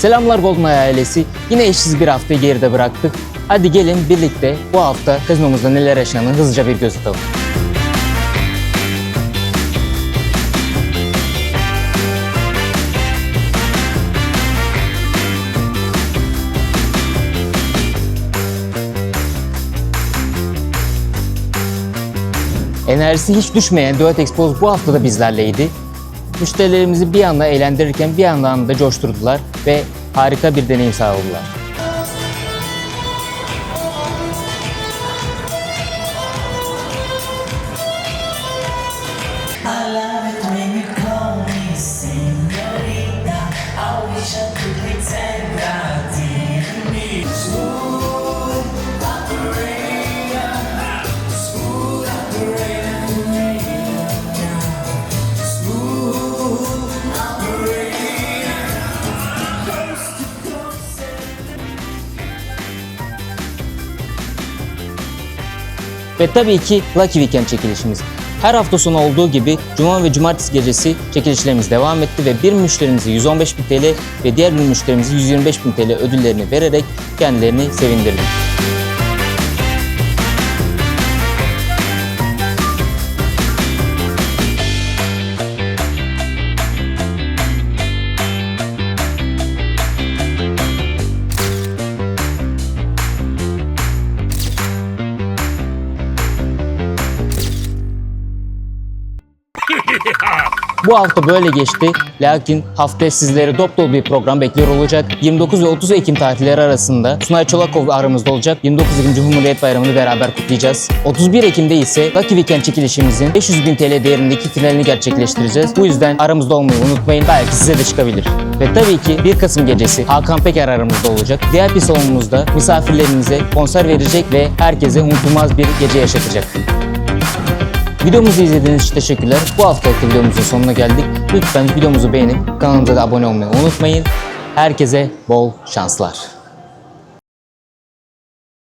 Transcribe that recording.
Selamlar GoldenEye ailesi. Yine eşsiz bir haftayı geride bıraktık. Hadi gelin birlikte bu hafta kazinomuzda neler yaşandığını hızlıca bir göz atalım. Enerjisi hiç düşmeyen Duet Expose bu hafta da bizlerleydi. Müşterilerimizi bir yanda eğlendirirken bir yandan da coşturdular ve harika bir deneyim sağladılar. I love it when you call me señorita. I wish I could Ve tabii ki Lucky Weekend çekilişimiz. Her hafta sonu olduğu gibi Cuma ve Cumartesi gecesi çekilişlerimiz devam etti ve bir müşterimize 115.000 TL ve diğer bir müşterimize 125.000 TL ödüllerini vererek kendilerini sevindirdik. Bu hafta böyle geçti. Lakin haftaya sizleri dop dolu bir program bekliyor olacak. 29 ve 30 Ekim tarihleri arasında Sunay Çolakov aramızda olacak. 29. Cumhuriyet Bayramı'nı beraber kutlayacağız. 31 Ekim'de ise Lucky Weekend çekilişimizin 500 bin TL değerindeki finalini gerçekleştireceğiz. Bu yüzden aramızda olmayı unutmayın. Belki size de çıkabilir. Ve tabii ki 1 Kasım gecesi Hakan Peker aramızda olacak. VIP salonumuzda misafirlerimize konser verecek ve herkese unutulmaz bir gece yaşatacak. Videomuzu izlediğiniz için teşekkürler. Bu haftalık videomuzun sonuna geldik. Lütfen videomuzu beğenip kanalımıza da abone olmayı unutmayın. Herkese bol şanslar.